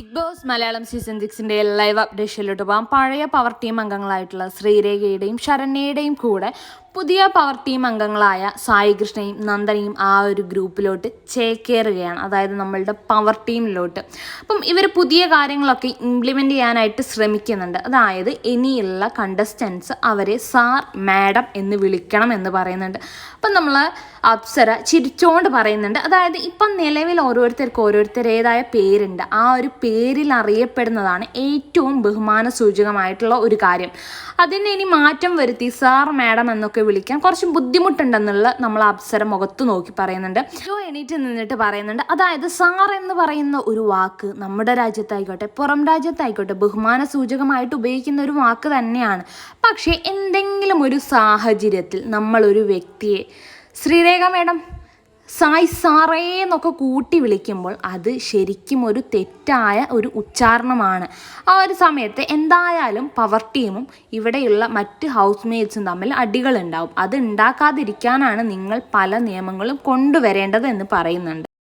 Big boss Malayalam season സിക്സിന്റെ live അപ്ഡേഷനിലോട്ട് പോകാം. പഴയ പവർ ടീം അംഗങ്ങളായിട്ടുള്ള ശ്രീരേഖയുടെയും ശരണ്യയുടെയും കൂടെ പുതിയ പവർ ടീം അംഗങ്ങളായ സായി കൃഷ്ണയും നന്ദനയും ആ ഒരു ഗ്രൂപ്പിലോട്ട് ചേക്കേറുകയാണ്. അതായത് നമ്മളുടെ പവർ ടീമിലോട്ട് അപ്പം ഇവർ പുതിയ കാര്യങ്ങളൊക്കെ ഇംപ്ലിമെന്റ് ചെയ്യാനായിട്ട് ശ്രമിക്കുന്നുണ്ട്. അതായത് ഇനിയുള്ള കണ്ടസ്റ്റൻസ് അവരെ സാർ മാഡം എന്ന് വിളിക്കണം എന്ന് പറയുന്നുണ്ട്. അപ്പം നമ്മൾ അപ്സര ചിരിച്ചോണ്ട് പറയുന്നുണ്ട്. അതായത് ഇപ്പം നിലവിൽ ഓരോരുത്തർക്ക് ഓരോരുത്തരേതായ പേരുണ്ട്. ആ ഒരു പേരിൽ അറിയപ്പെടുന്നതാണ് ഏറ്റവും ബഹുമാന സൂചകമായിട്ടുള്ള ഒരു കാര്യം. അതിനെ ഇനി മാറ്റം വരുത്തി സാർ മാഡം എന്നൊക്കെ വിളിക്കാൻ കുറച്ച് ബുദ്ധിമുട്ടുണ്ടെന്നുള്ള നമ്മൾ അപ്സര മുഖത്ത് നോക്കി പറയുന്നുണ്ട്. ജോ എണീറ്റ് നിന്നിട്ട് പറയുന്നുണ്ട് അതായത് സാർ എന്ന് പറയുന്ന ഒരു വാക്ക് നമ്മുടെ രാജ്യത്തായിക്കോട്ടെ പുറം രാജ്യത്തായിക്കോട്ടെ ബഹുമാന സൂചകമായിട്ട് ഉപയോഗിക്കുന്ന ഒരു വാക്ക് തന്നെയാണ്. പക്ഷേ എന്തെങ്കിലും ഒരു സാഹചര്യത്തിൽ നമ്മളൊരു വ്യക്തിയെ ശ്രീരേഖ മേഡം സായ് സാറേ എന്നൊക്കെ കൂട്ടി വിളിക്കുമ്പോൾ അത് ശരിക്കും ഒരു തെറ്റായ ഒരു ഉച്ചാരണമാണ്. ആ ഒരു സമയത്ത് എന്തായാലും പവർ ടീമും ഇവിടെയുള്ള മറ്റ് ഹൗസ് മേറ്റ്സും തമ്മിൽ അടികളുണ്ടാവും. അത് ഉണ്ടാക്കാതിരിക്കാനാണ് നിങ്ങൾ പല നിയമങ്ങളും കൊണ്ടുവരേണ്ടത് എന്ന് പറയുന്നുണ്ട്.